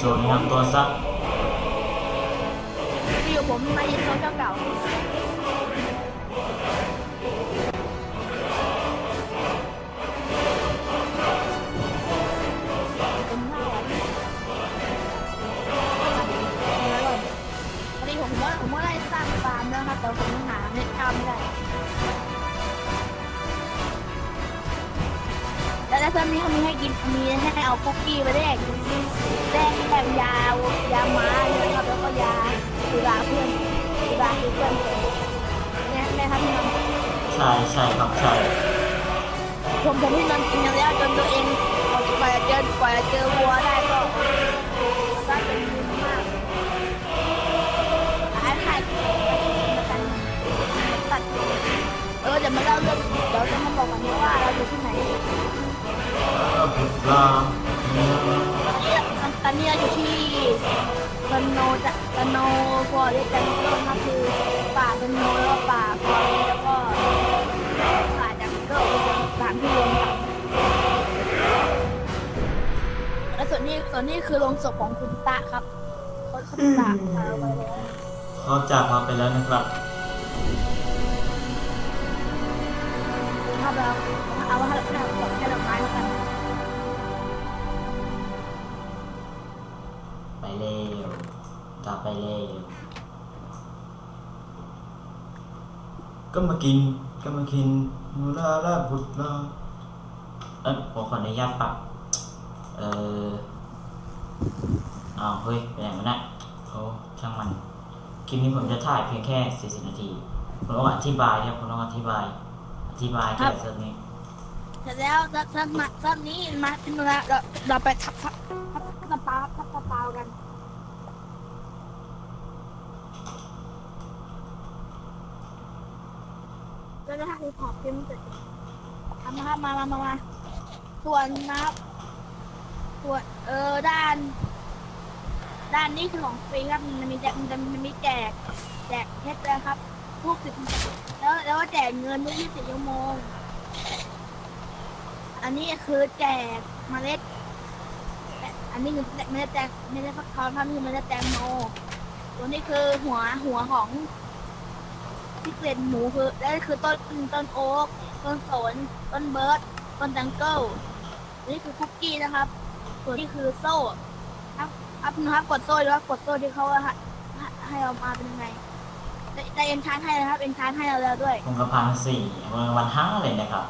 ส่วนแนำตัวสักที่อยู่ผมมายินเขาเจ้าเก่าผมเล่าอะพอดีผมว่าผมว่าได้สร้างฟาร์มแล้วครับแต่ผมหาเน็ตข้ามไม่ได้ เซอร์นี้เขามีให้กิน มีให้เอาคุกกี้ไปแลกแลกแลกยายาม้าเลยครับแล้วก็ยาสุราเพื่อนสุราเพื่อนเนี่ยแม่ครับพี่น้องใช่ใช่ครับใช่ผมผมพี่นอนกินกันแล้วจนตัวเองกว่าจะเจอกว่าจะเจอวัวได้ก็ก็เป็นมือมากหายหายกันตัดเออเดี๋ยวมาเล่าเรื่องเดี๋ยวจะมาบอกกันว่าเราอยู่ที่ไหน ตรลาตอนนี้เราอยู่ที่สโนจะสโนฟอร์เรสต์จังเกิลครับคือป่าสโนแล้วก็ป่าฟอร์เรสต์แล้วก็ป่าจังเกิลสามที่รวมกันแล้วส่วนนี้ส่วนนี้คือโรงศพของคุณตะครับเขาเขาตะเอาไว้แล้วเขาจากมาไปแล้วนะครับเอาไปเอาเอาให้ให้ใเร็วกลับไปเร็วก็มากินก็มากินนูลาลาบุตรลาเอ้ยผมขออนุญาตปรับเอออ้าวเฮ้ยเป็นอย่างนั้นนะโอ้ช่างมันคลิปนี้ผมจะถ่ายเพียงแค่ 40 นาทีผมต้องอธิบายครับผมต้องอธิบาย อธิบายเกี่ยวกับเรื่องนี้เสร็จแล้วถ้าถ้ามาถ้านี้มาเป็นเวลาเราเราไปทับทับทับทับเปล่าทับทับเปล่ากัน แล้วก็ถ้าคือขอบพิมเสร็จทำนะครับมามามามาส่วนนะครับส่วนเออด้าน ด้านนี้คือของฟรีครับมันมีแจกมันจะมันมีแจกแจกเพชรแล้วครับทุกสิบแล้วแล้วก็แจกเงินทุกยี่สิบชั่วโมง อันนี้คือแจกเมล็ด อันนี้คือเมล็ดแตงเมล็ดฟักทองครับนี่คือเมล็ดแตงโมตัวนี้คือหัวหัวของ ที่เกล็ดหมูคือแล้วคือต้นต้นโอ๊กต้นสนต้นเบิร์ดต้นจังเกิลนี่คือคุกกี้นะครับ ส่วนนี้คือโซ่ครับครับนะครับกดโซ่ด้วยกดโซ่ที่เขาให้ให้เรามาเป็นยังไงแต่แต่เอ็นชานให้นะครับเอ็นชานให้เราแล้วด้วยผมกระพันสี่วันห้าเลยนะครับ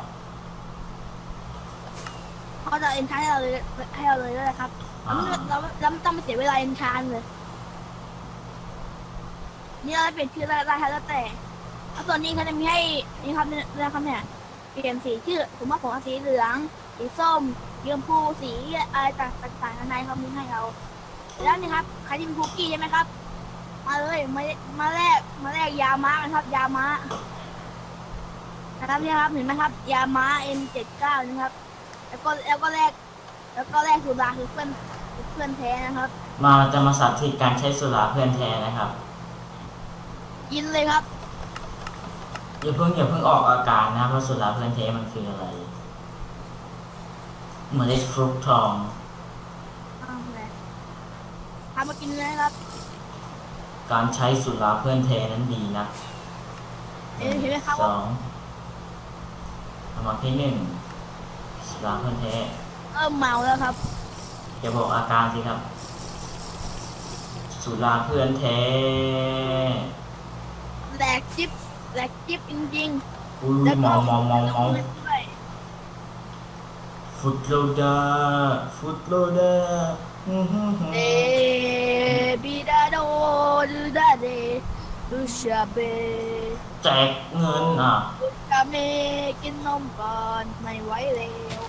เขาจะเอ็นชานให้เราเลยให้เราเลยด้วยนะครับอ่าเราเราเราไม่ต้องมาเสียเวลาเอ็นชานเลยนี่เราจะเปลี่ยนชื่อได้ได้แล้วแต่ แล้วส่วนนี้เขาจะมีให้นี่ครับนี่นะครับเนี่ยเปลี่ยนสีชื่อผมว่าผมเอาสีเหลือง สีส้มสีชมพูสีอะไรต่างๆนานาเขามีให้เราแล้วนี่ครับใครที่เป็นคุกกี้ใช่ไหมครับ มาเลยมามาแลกมาแลกยาม้ากันครับ ยาม้านะครับเนี่ยครับเห็นไหมครับ ยาม้า M79 นะครับ แล้วก็แล้วก็แลกแล้วก็แลกสุราคือเพื่อนคือเพื่อนแท้นะครับ มาจะมาสาธิตการใช้สุราเพื่อนแท้นะครับ ยินเลยครับ อย่าเพิ่งอย่าเพิ่งออกอาการนะว่าสุราเพื่อนแท้มันคืออะไรเมล็ดฟรุตทองเอาเลยทำมากินเลยนะครับ การใช้สุราเพื่อนแท้นั้นดีนะเห็นเห็นไหมครับสว่าองสมัครที่หนึ่งสุราเพื่อนแท้เริ่มเมาแล้วครับอย่าบอกอาการสิครับ สุราเพื่อนแท้แหลกจิ๊บ แหลกจิ๊บจริงอุ้ๆ ยแล้วมก็องมองมองมองด้วยฟุตโลดาฟุตโลดาเอบิดาโดดูดาเดดูชาเบแจกเงินอะ ดูชาเมกินนมก่อนไม่ไหวแล้ว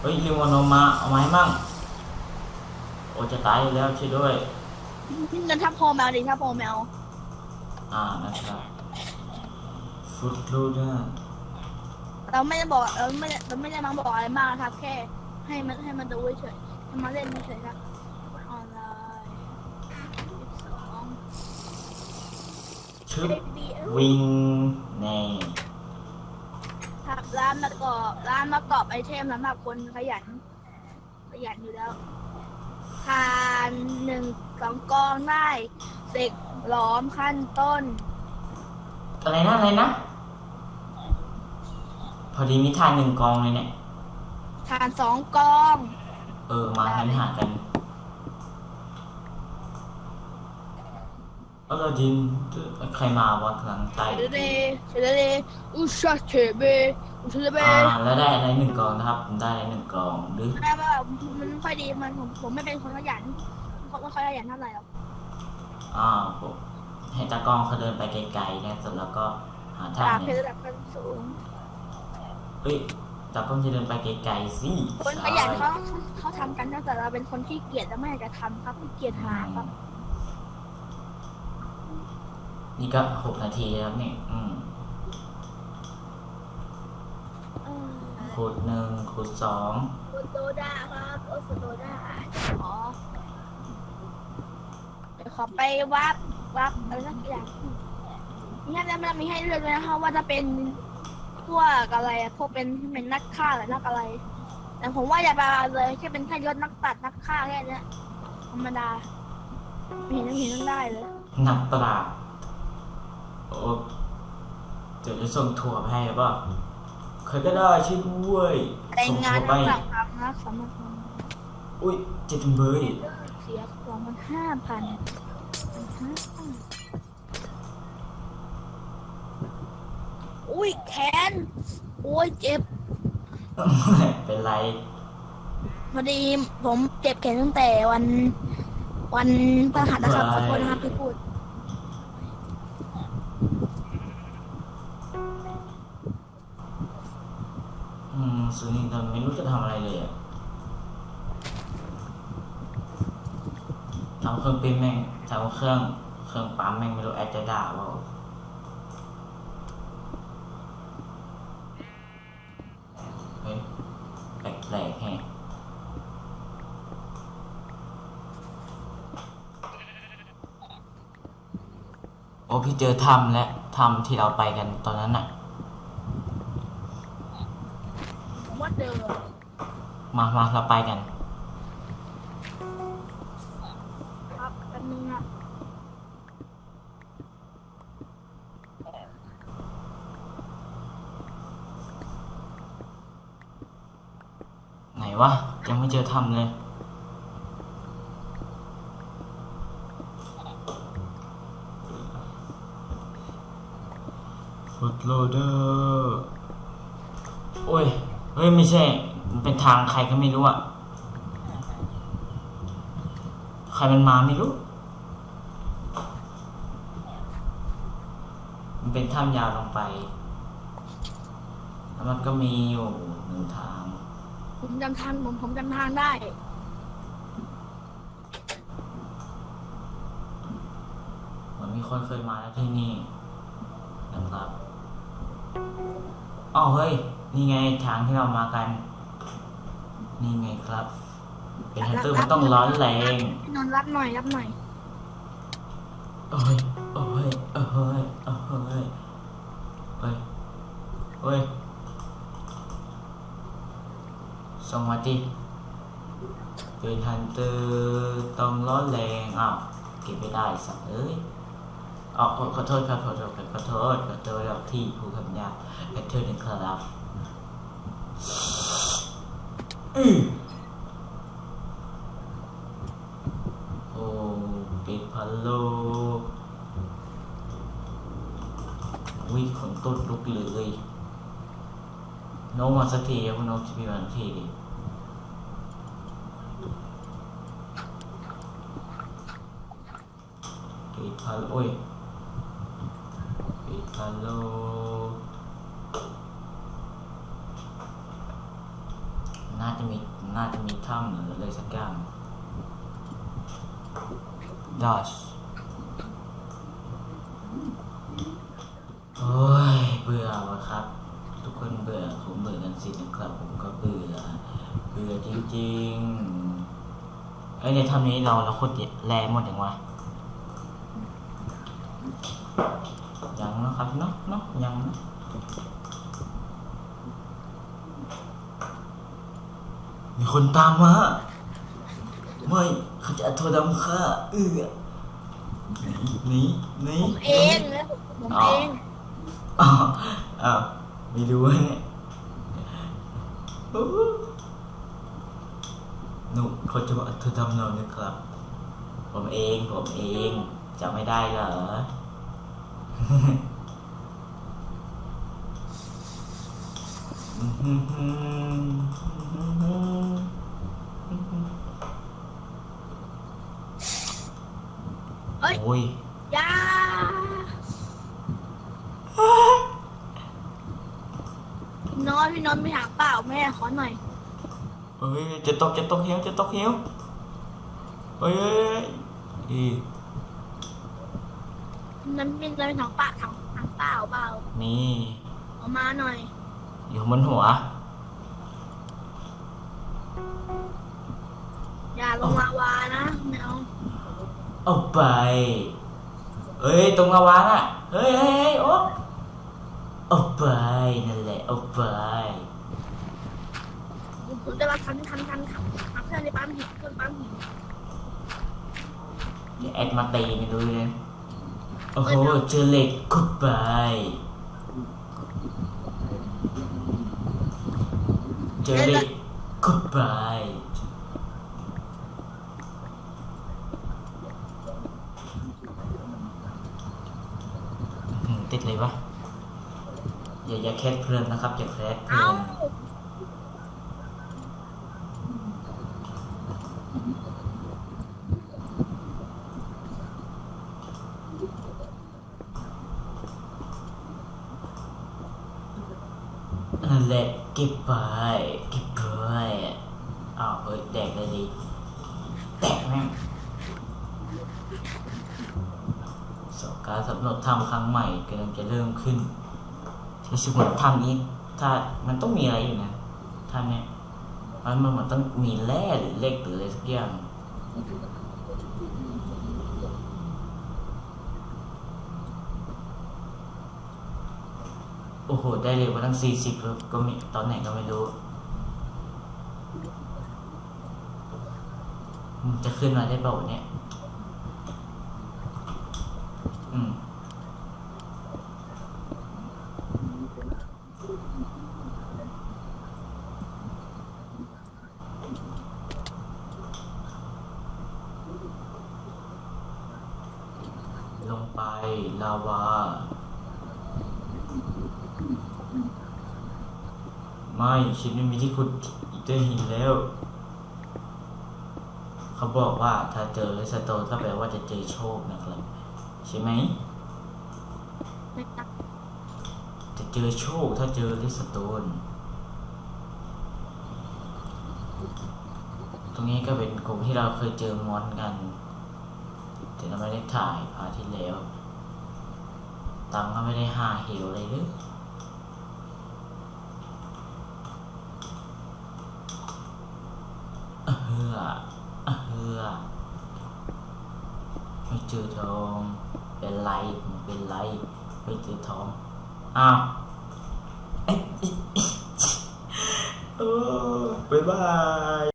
เฮ้ยลิมอนมาเอาไม้มั่ง โอจะตายอยู่แล้วช่วยด้วยเงินทับโพแมวดิทับโพแมว อ่านะครับ ฟุตโลดาเราไม่ได้บอกเราไม่ได้เราไม่ได้มาบอกอะไรมากนะครับ แค่ ให้มันให้มันดูเฉยๆให้มาเล่นเฉยๆครับออนไลน์สองชึบวิ่งแน่ทร้านประกอบร้านประกอบไอเทมสำหรับคนขยัน ขยันอยู่แล้วทานหนึ่งสองกองได้เด็กหลอมขั้นต้น อะไรนะอะไรนะพ อดีมีทานหนึ่งกองเลยเนี่ยทานสองกอง เออ มาหันหากันเออดินใครมาวะกำลังไต่เดเดเดเดอุชาเชเบอุชาเบอ่าแล้วได้อะไรหนึ่งกองนะครับผมได้อะไรหนึ่งกองหรือแม่ว่ามันไม่ค่อยดีมันผมผมไม่เป็นคนขยันผมไม่ค่อยขยันเท่าไหร่หรอกอ่าผมให้ตากล้องเขาเดินไปไกลๆนะเสร็จแล้วก็หาทางจากเพเนี่ยระดับขั้นสูง เฮ้ยตากล้องจะเดินไปไกลๆสิคนขยันเขาเขาทำกันนะแต่เราเป็นคนที่เกียจและไม่อยากจะทำครับขี้เกียจหาครับ นี่ก็หกนาทีแล้วครับเนี่ยอืมเออขุดหนึ่งขุดสองโอโตดาครับโอโตดาอ๋อเดี๋ยวขอไปวับวับอะไรสักอย่างนี่แล้วมันมีให้เลือกเลยนะคะว่าจะเป็น พวกอะไรอะพวกเป็นเป็นนักฆ่าหรือนักอะไร แต่ผมว่าอย่าไปเอาเลยแค่เป็นแค่ยศนักตัดนักฆ่าแค่เนี้ยธรรมดาไม่เห็นไม่เห็นต้องได้เลยนักปราบโอ้เดี๋ยวจะส่งถั่วไปให้ป่ะใครก็ได้ช่วยด้วยแต่ส่งงาถั่นวไป นักสังคมนะสำหรับอุ้ยเจ็ดเบยเสียสองพันห้าพันห้า อุ้ยแขน โอ้ยเจ็บ เป็นไร พอดีผมเจ็บแขนตั้งแต่วัน วันพฤหัสนะครับขอโทษนะครับที่พูด อืมสุนิตอนไม่รู้จะทำอะไรเลยอะทำเครื่องปิ้นแม่งทำเครื่อง เครื่องปั๊มแม่งไม่รู้แอดจะด่าเปล่าเฮ้ยแปลกๆแฮะ โอ้พี่เจอถ้ำและถ้ำที่เราไปกันตอนนั้นน่ะ ผมว่าเจอมามาเราไปกัน ครับแป๊บนึงนะไหนวะยังไม่เจอถ้ำเลย ฟุตโลเดอร์โอ้ย เฮ้ย ไม่ใช่ มันเป็นทางใครก็ไม่รู้อะใครมันมาไม่รู้ มันเป็นถ้ำยาวลงไป แล้วมันก็มีอยู่หนึ่งทาง ผมจำทางผมผมจำทางได้ เหมือนมีคนเคยมาแล้วที่นี่นะครับ อ๋อเฮ้ย นี่ไงทางที่เรามากัน นี่ไงครับ เป็นฮันเตอร์มันต้องร้อนแรงพี่นนท์รับหน่อยรับหน่อยเอ้ยเอ้ยเอ้ยเอ้ยเอ้ยเอ้ยส่งมาดิเป็นฮันเตอร์ต้องร้อนแรงอ้าวเก็บไม่ได้สักเอ้ย อ๋อขอโทษครับขอโทษครับขอโทษขอโทษครับที่ผู้คำยาขอโทษนะครับอือโอ้ปิดพัลโลวิ่งขนต้นลุกเลยน้มมาสักทีครับน้มจะมีวันทีดิปิดพัลโอ้ย ฮัลโลน่าจะมีน่าจะมีถ้ำหรืออะไรสักอย่างดัชโอ้ย เบื่อวะครับ ทุกคนเบื่อผมเบื่อกันสินะครับ ผมก็เบื่อ เบื่อจริงๆ เอ้ยในถ้ำนี้เราเราโคตรแรงหมดอย่างวะยังนะครับเนาะเนาะยังนะ มี คนตามมาไม่เขาจะเอาโทรดำฆ่าเอื้อหนีหนีผมเองแล้วผมเองอ๋ออ้าวไม่รู้ว่าเนี่ยโอ้โหหนูเขาจะมาเอาโทรดำเราเนี่ยครับ ผมเองผมเองจำไม่ได้เหรอเอ้ ย โอ้ยอยาพี่นอนพี่นอนไม่หาเปล่าแม่ขอหน่อยเฮ้ยจะตกจะตกเหวจะตกเหวเฮ้ยเฮ้ยเฮ้ยอีนั้นมีเงินถังปะถังถังเปล่าเปล่านี่เอามาหน่อย อยู่บนหัว เอาไปเฮ้ย ตรงระวางอะเฮ้ยเฮ้ยเฮ้ยโอ้เอาไป นั่นแหละ เอาไปผมจะมาทันทันทันทันทันเพื่อนในปั๊มหินเพื่อนปั๊มหินเดี๋ยวแอดมาตีไม่รู้เลยโอ้โห เจอเหล็กกุดไป เจอเหล็กกุดไป อื้อหือติ ดเลยวะอย่าอย่าแคสเพลินนะครับอย่าแคสเพลิเอ้านนั่นแหละเก็บไปเก็บไปอ้าวเฮ้ยแดกเลยดิแดกแม่งสอบ การสำรวจถ้ำครั้งใหม่กำลังจะเริ่มขึ้นรู้สึกเหมือนถ้ำนี้ ถ้ามันต้องมีอะไรอยู่นะถ้ำเนี้ยมันมันเหมือนต้องมีแร่หรือเหล็กหรืออะไรสักอย่างโอ้โห ได้เลยว่าตั้งสี่สิบแล้วก็มีตอนไหนก็ไม่รู้ มันจะขึ้นมาได้เปล่าเนี่ย ลงไปลาวา ไม่ฉันไม่มีที่ขุดเจอหินแล้ว เขาบอกว่าถ้าเจอเลสโตนก็แปลว่าจะเจอโชคนะครับ ใช่ไหมไม่จะเจอโชคถ้าเจอเลสโตนตรงนี้ก็เป็นกลุ่มที่เราเคยเจอมอนกัน แต่เราไม่ได้ถ่ายพาที่แล้วตังก็ไม่ได้หาเหวเลยหรือเฮืออเฮือไม่เจอทองเป็นไรเป็นไรไม่เจอทองอ้าวเอ๊ะเอ๊ะเอ๊ะโอ้บ๊ายบาย